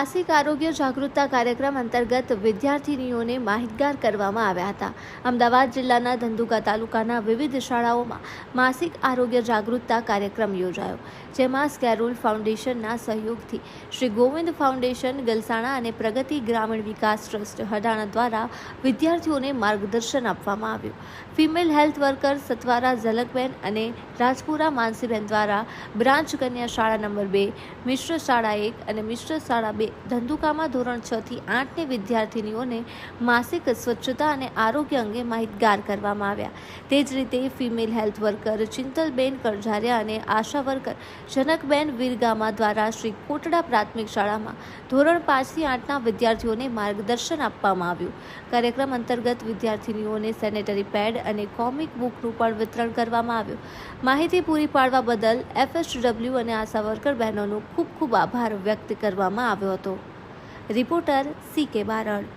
માસિક આરોગ્ય જાગૃતતા કાર્યક્રમ અંતર્ગત વિદ્યાર્થિનીઓને માહિતગાર કરવામાં આવ્યા હતા. અમદાવાદ જિલ્લાના ધંધુકા તાલુકાના વિવિધ શાળાઓમાં માસિક આરોગ્ય જાગૃતતા કાર્યક્રમ યોજાયો, જેમાં સ્કેરોલ ફાઉન્ડેશનના સહયોગથી શ્રી ગોવિંદ ફાઉન્ડેશન, ગલસાણા અને પ્રગતિ ગ્રામીણ વિકાસ ટ્રસ્ટ હડાણા દ્વારા વિદ્યાર્થીઓને માર્ગદર્શન આપવામાં આવ્યું. Female health worker Satwara Zalakben અને રાજપુરા માનસીબેન દ્વારા બ્રાન્ચ કન્યા શાળા નંબર બે, મિશ્ર શાળા એક અને મિશ્ર શાળા બે ધંધુકામાં ધોરણ છ થી આઠની વિદ્યાર્થિનીઓને માસિક સ્વચ્છતા અને આરોગ્ય અંગે માહિતગાર કરવામાં આવ્યા. તે જ રીતે female health worker Chintalben Karjariya અને આશા વર્કર જનકબેન વીરગામા દ્વારા શ્રી કોટડા પ્રાથમિક શાળામાં ધોરણ પાંચથી આઠના વિદ્યાર્થીઓને માર્ગદર્શન આપવામાં આવ્યું. કાર્યક્રમ અંતર્ગત વિદ્યાર્થિનીઓને સેનેટરી પેડ અને કોમિક બુકનું પણ વિતરણ કરવામાં આવ્યું. માહિતી પૂરી પાડવા બદલ એફએસડબલ્યુ અને આશા વર્કર બહેનોનો ખૂબ ખૂબ આભાર વ્યક્ત કરવામાં આવ્યો હતો. રિપોર્ટર સી કે બારણ.